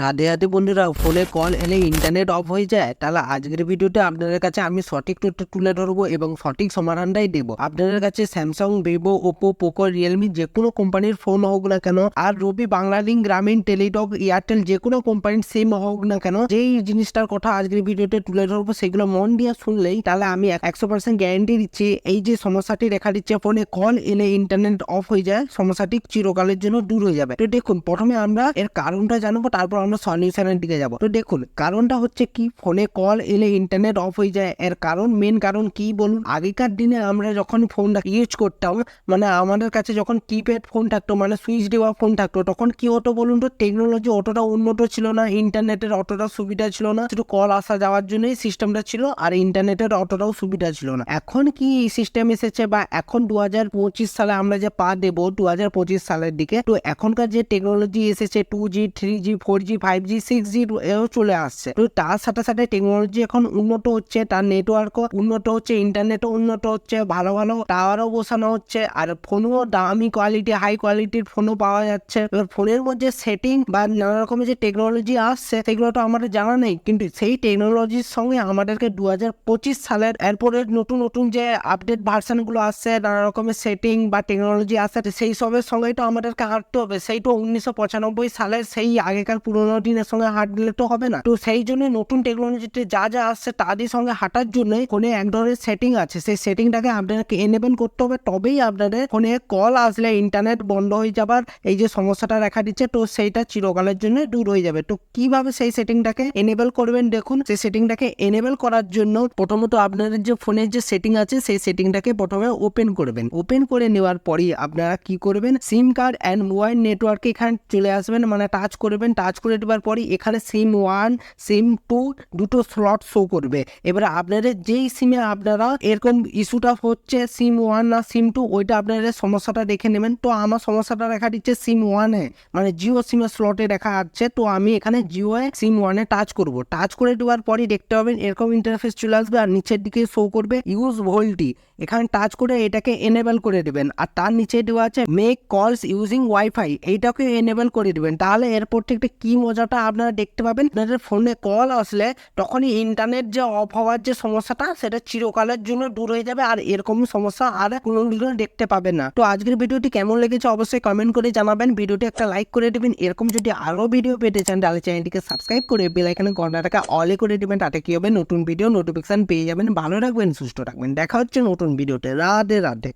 রাধে রাধে বন্ধুরা ফোনে কল এলে ইন্টারনেট অফ হয়ে যায়। তাহলে আজকের ভিডিওতে আপনাদের কাছে আমি সঠিক তথ্য তুলে ধরবো এবং সঠিক সমাধানটাই দেবো। আপনাদের কাছে Samsung Vivo Oppo Poco Realme যে কোনো কোম্পানির ফোন হোক না কেন, আর রবি বাংলালিঙ্ক গ্রামীণ টেলিটক এয়ারটেল যে কোনো কোম্পানির সিম হোক না কেন, যেই জিনিসটার কথা আজকের ভিডিওতে তুলে ধরবো সেগুলো মন দিয়ে শুনলেই তাহলে আমি একশো পার্সেন্ট গ্যারেন্টি দিচ্ছি, এই যে সমস্যাটি দেখা দিচ্ছে ফোনে কল এলে ইন্টারনেট অফ হয়ে যায়, সমস্যাটি চিরকালের জন্য দূর হয়ে যাবে। তো দেখুন, প্রথমে আমরা এর কারণটা জানব, তারপর আমরা সলিউশনের দিকে যাব। তো দেখুন, কারণটা হচ্ছে কি? ফোনে কল এলে ইন্টারনেট অফ হয়ে যায়। এর কারণ মেন কারণ কি বলুন? আগেকার দিনে আমরা যখন ফোনটা ইউজ করতাম মানে আমাদের কাছে যখন কিপ্যাড ফোন থাকতো মানে সুইচ দেওয়া ফোন থাকতো, তখন কি হতো বলুন তো? টেকনোলজি অতটা উন্নত ছিল না ইন্টারনেটের অতটা সুবিধা ছিল না। শুধু কল আসা যাওয়ার জন্যই সিস্টেমটা ছিল, আর ইন্টারনেটের অতটাও সুবিধা ছিল না। এখন কি সিস্টেম এসেছে? বা এখন দু হাজার পঁচিশ সালে আমরা যে পা দেবো দু হাজার পঁচিশ সালের দিকে, তো এখনকার যে টেকনোলজি এসেছে two G three G four G five G six G এও চলে আসছে। তো তার সাথে সাথে টেকনোলজি এখন উন্নত হচ্ছে, তার নেটওয়ার্কও উন্নত হচ্ছে ইন্টারনেটও উন্নত হচ্ছে, ভালো ভালো টাওয়ারও বসানো হচ্ছে, আর ফোনও দামি কোয়ালিটি হাই কোয়ালিটির ফোনও পাওয়া যাচ্ছে। এবার ফোনের মধ্যে সেটিং বা নানা রকমের যে টেকনোলজি আসছে, সেগুলো তো আমাদের জানা নেই, কিন্তু সেই টেকনোলজির সঙ্গে আমাদেরকে দু হাজার পঁচিশ সালের এরপরে নতুন নতুন যে আপডেট ভার্সানগুলো আসছে, নানা রকমের সেটিং বা টেকনোলজি আসছে, সেই সবের সঙ্গে তো আমাদেরকে হাঁটতে হবে। সেই তো উনিশশো পঁচানব্বই সালের সেই আগেকার পুরোনো দিনের সঙ্গে হাঁটলে তো হবে না। তো সেই জন্য নতুন টেকনোলজিতে যা যা আসছে তাদের সঙ্গে হাঁটার জন্য ফোনে এক ধরনের সেটিং আছে। সেই সেটিংটাকে আপনাদেরকে এনেবেল করতে হবে। তবেই আপনাদের ফোনে কল আসলে ইন্টারনেট বন্ধ হয়ে যাবার এই যে সমস্যাটা দেখা দিচ্ছে, তো সেইটা চিরকালের জন্য দূর হয়ে যাবে। তো কীভাবে সেই সেটিংটাকে এনেবেল করবেন দেখুন। সেই সেটিংটাকে এনেবেল করার জন্য প্রথমত আপনাদের যে ফোনের যে সেটিং আছে, সেই সেটিংটাকে প্রথমে ওপেন করবেন। ওপেন করে নেওয়ার পরই আপনারা কি করবেন? সিম কার্ড অ্যান্ড মোবাইল নেটওয়ার্কে এখানে চলে আসবেন। মানে টাচ করবেন। টাচ করে দেওয়ার পরই এখানে সিম ওয়ান সিম টু দুটো স্লট শো করবে। এবারে আপনাদের যেই সিমে আপনারা এরকম ইস্যুটা হচ্ছে সিম ওয়ান না সিম টু ওইটা আপনাদের সমস্যাটা দেখে নেবেন। তো আমার সমস্যাটা দেখা দিচ্ছে সিম ওয়ানে মানে জিও সিমের স্লটে দেখা যাচ্ছে। তো আমি এখানে জিও সিম ওয়ানে টাচ করব। টাচ করে দেওয়ার পরই দেখতে পাবেন এরকম ইন্টারফেস চলে আসবে আর নিচের দিকে শো করবে ইউজ ভোল্টি এখানে টাচ করে এটাকে এনেবল করে দেবেন। আর তার নিচে দেওয়া আছে মেক কলস ইউজিং ওয়াইফাই এইটাকে এনেবল করে দেবেন। তাহলে এরপর থেকে কি মজাটা আপনারা দেখতে পাবেন। আপনাদের ফোনে কল আসলে তখনই ইন্টারনেট যে অফ হওয়ার যে সমস্যাটা, সেটা চিরকালের জন্য দূর হয়ে যাবে আর এরকম সমস্যা আর কোনোদিনও দেখতে পাবেন না। তো আজকের ভিডিওটি কেমন লেগেছে অবশ্যই কমেন্ট করে জানাবেন। ভিডিওটি একটা লাইক করে দেবেন। এরকম যদি আরও ভিডিও পেতে চান, তাহলে চ্যানেলটিকে সাবস্ক্রাইব করে বেল আইকনে ঘন্টাটাকে অলে করে দেবেন। তাতে কি হবে? নতুন ভিডিও নোটিফিকেশন পেয়ে যাবেন। ভালো রাখবেন সুস্থ রাখবেন দেখা হচ্ছে নতুন ভিডিওতে রাধে রাধে।